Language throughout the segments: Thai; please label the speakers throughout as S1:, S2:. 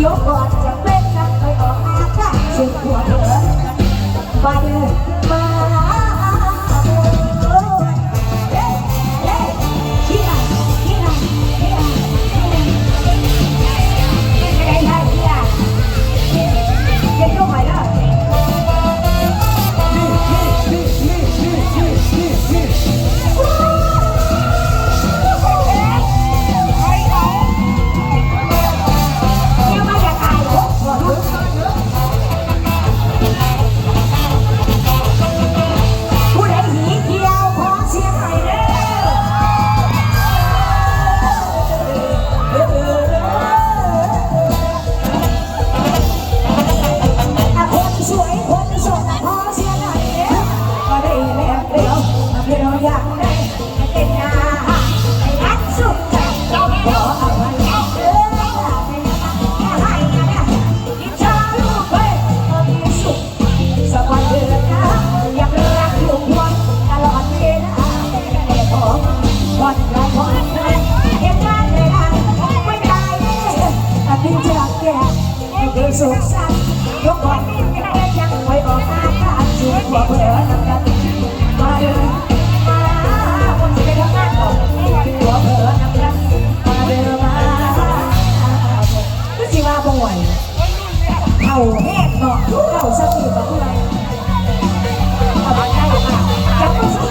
S1: โยวก่อนจะเป็นนักไปออกอาการเชื่อหัวเธอ
S2: ไป
S1: เลย เขาแห้งเนาะเขาสะติกั
S2: บผู้เอาได้ค่ะจะไม่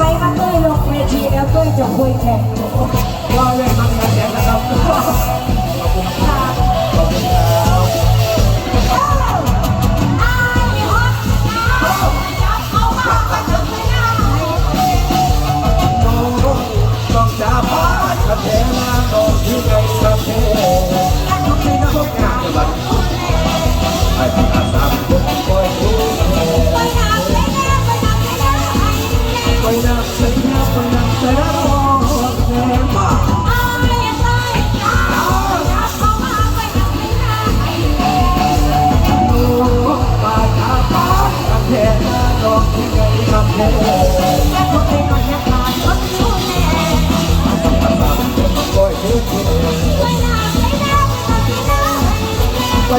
S2: ไป
S3: มาเต้
S2: ยลงเว
S3: ทีแล้วเต้
S2: ยจะคุยแข่ง
S3: รอเลยมัน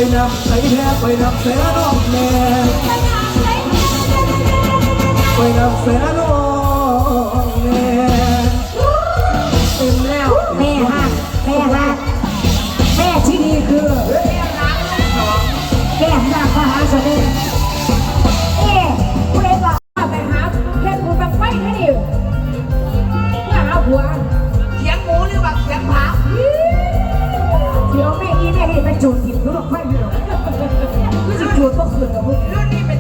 S3: ไปนับใส่แท้ไปนับ
S2: เส
S3: นน้องแม่ Look, look, look.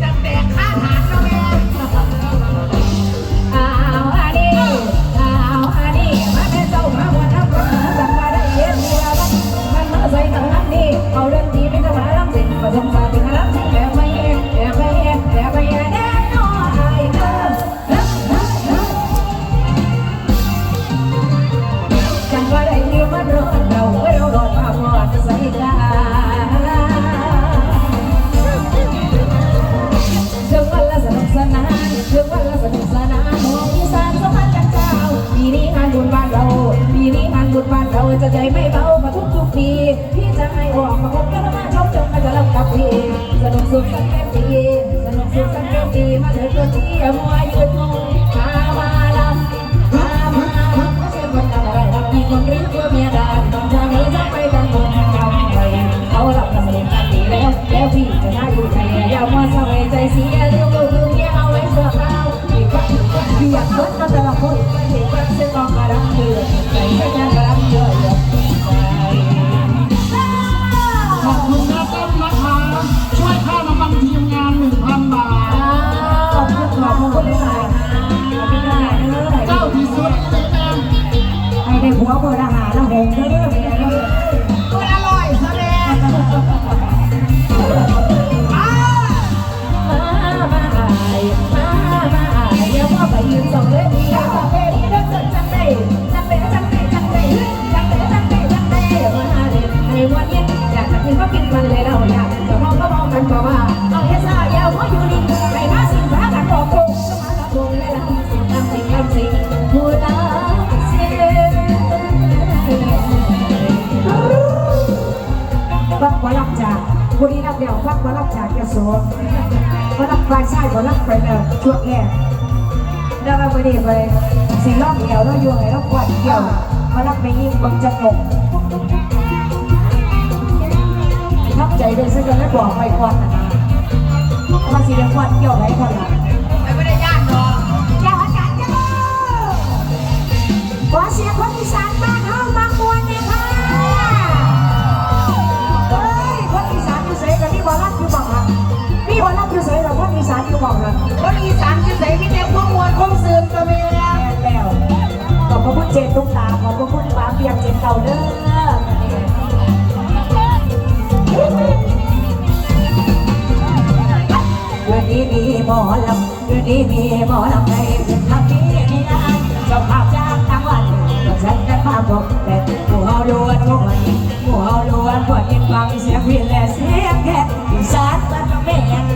S3: ผู้นี้รับเดียวฟังบ
S2: อลับจา
S3: กแก๊บอ
S2: ลั
S4: บ
S2: ป
S4: ลา
S2: ยไส้บอ
S1: ลับไปเนอ
S5: ช่วงแร
S3: กแล้
S1: วมาประเดียวไปสีรอบเดียวแล้วโยงไงแล้วกวาดเดียวบอลับไปยิงบังจังหวทับใจเลยซึ่งกันแล้วบอกไปควันนะมาสีเดียวควันเกี่ยวไรคนละ เก่า
S3: เด้
S1: อยู่ดีมีหมอลำอยู่ดีมีหมอลำในพื้นที่มีงานเจ้าภาพจ้างทั้งวันก็ฉันแต่ภาบอกแต่หมู่เฮาล้วนพวกมันหมู่เฮาล้วนพวกยินฟังเสียงวินและเสียงแก่อีสานมันก็ไม่ยัง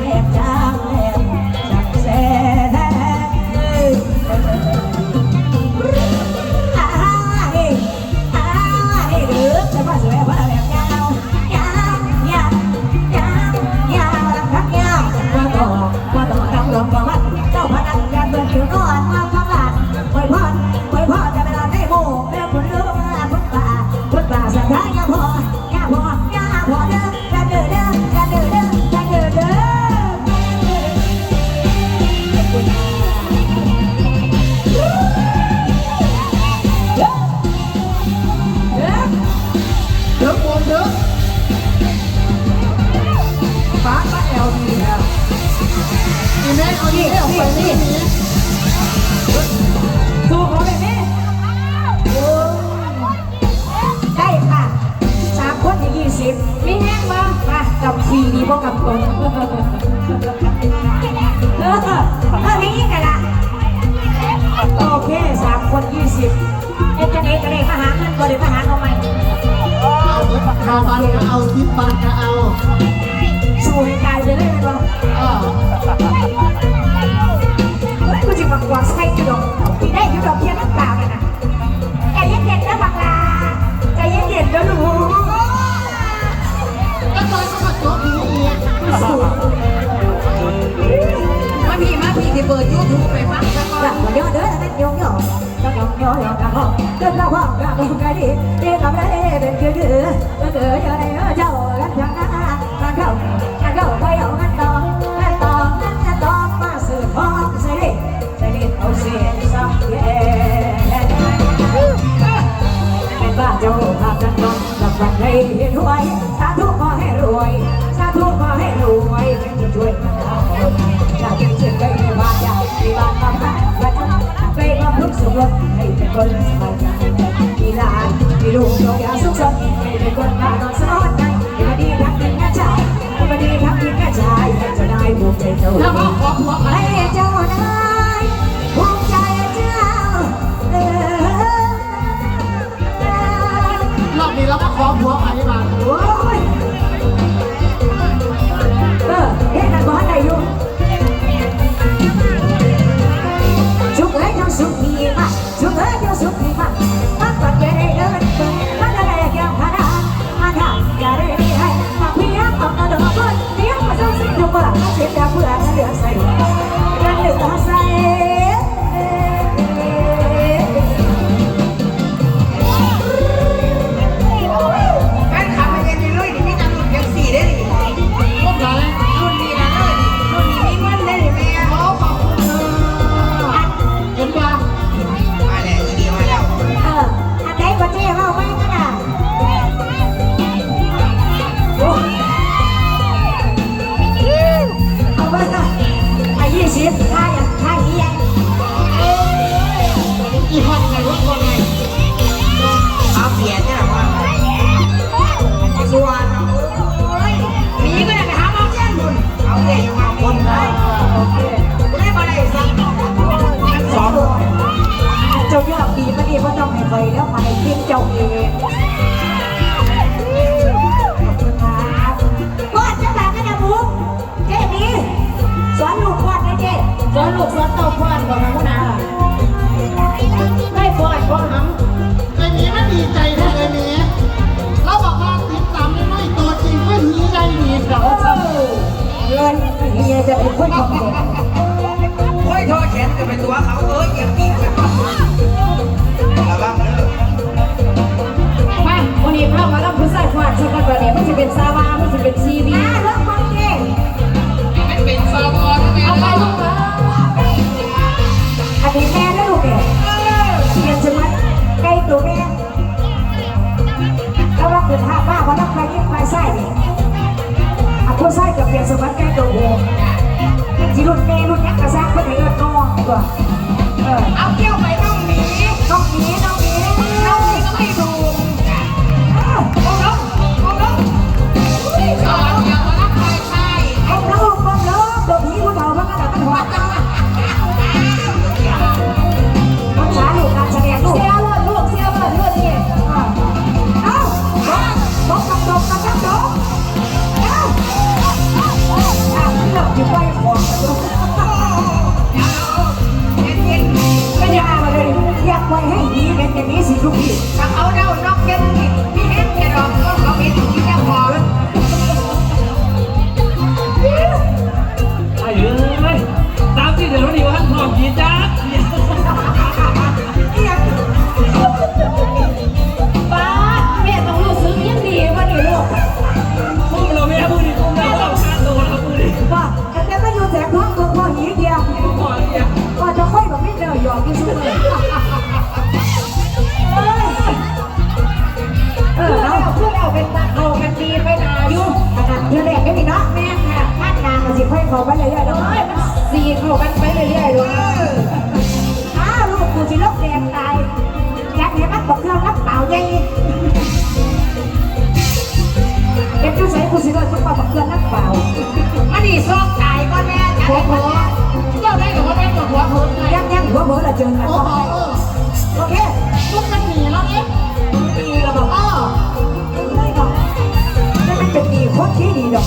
S1: ยงยงยงยงยงยงยงเดินระวังระวังกันดีเดินระ
S5: วังเล
S1: ย
S5: เป็
S1: นเดื
S3: อ
S1: ดเดือดเดือดเดือดเจ้ากันยังนะกันเข้ากันเข้าไปเอากันต่อกันต่อกันต่อมาสืบพร้อมใส่ดิใส่ดิเอาเสียงสักเยงนเป็นบ้าเจ้าภาพจันทร์ลำบากในเห็นรวยสาธุขอให้รวย รถให้เป็นคนสบายใจมีหลานมีลูกน้องอยากสุขสันต์ให้เป็นคนมาต้องสอนใจห้มาดีทักถึนแม่ชายให้มาดีทักถึนแม่ชายจะได้บุกเจ้าให้เจ้านะ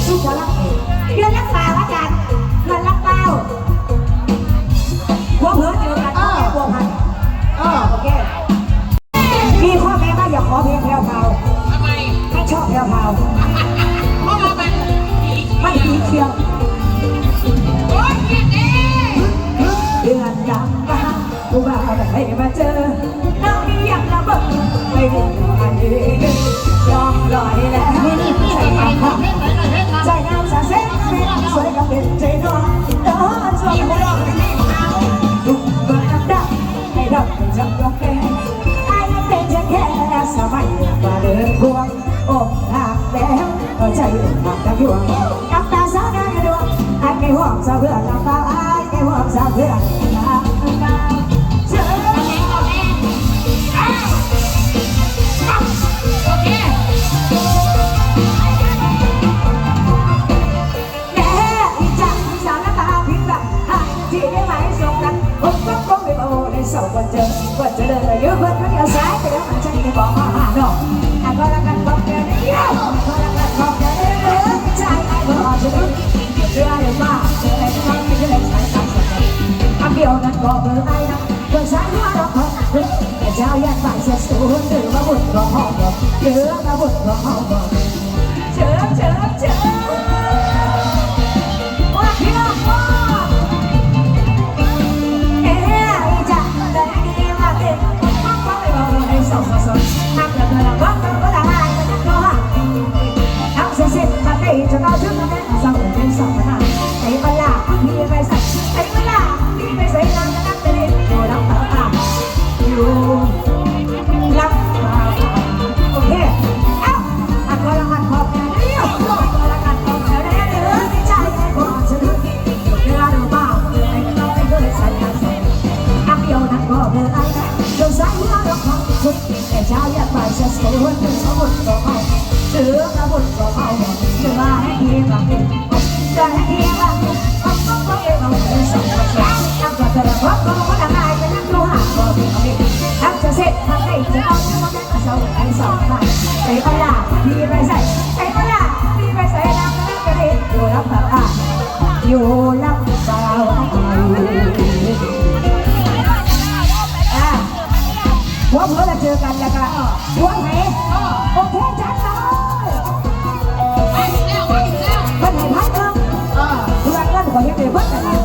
S1: Itu. อ
S5: กหั
S1: กแล้วก็ใจหัก
S6: ก
S1: ระย
S7: วง
S6: กับตาสาวหนกระดวง
S1: ไอ้
S6: ไม่ห่วสาวเพื่อกับตาไอ้ไม่ห่ว
S1: สาวเพื่อ ก็เบอร์
S6: ไอ้นะเบอช้หัวเราพอแต่เจ้าแยกฝ่า
S1: ยเสี
S6: ยสูงหรือว่าบุญก็พ
S1: อเดือดมาบุญก็พอ
S8: เช้ายันไปายจะ
S6: สวยวัน
S8: ถึงเขาหมดก็เอาเสื
S6: อเขาหมด
S8: ก็เอา
S6: จะมาให้เฮียมาจะให้เฮียมาเอต้อาเอาเอาเอาสองกระเชาเอากระเช้า
S1: ว่าก็ว่าทำไมจะนั่
S6: งดูหางก็
S1: ดีเอา
S6: ดีทักจะเสร็จทักได้จะ
S1: เอา
S6: จะมาแม่
S1: กระ
S6: เช้าไอ้สองไปใส่ก็ล่ะมีไปใส่ใส่ก็ล่ะมีไปใส่น้ำก็ได้ก็ได้อยู่แล้วบบอ่าอยู่แล้ว อกันแล้วก็ช่วยไหมโอเคจัดเลยไปถึงแล้วไปถึงแล้วมันให้พัดลมเพื่อนกันขอยังเดือดเพื่อน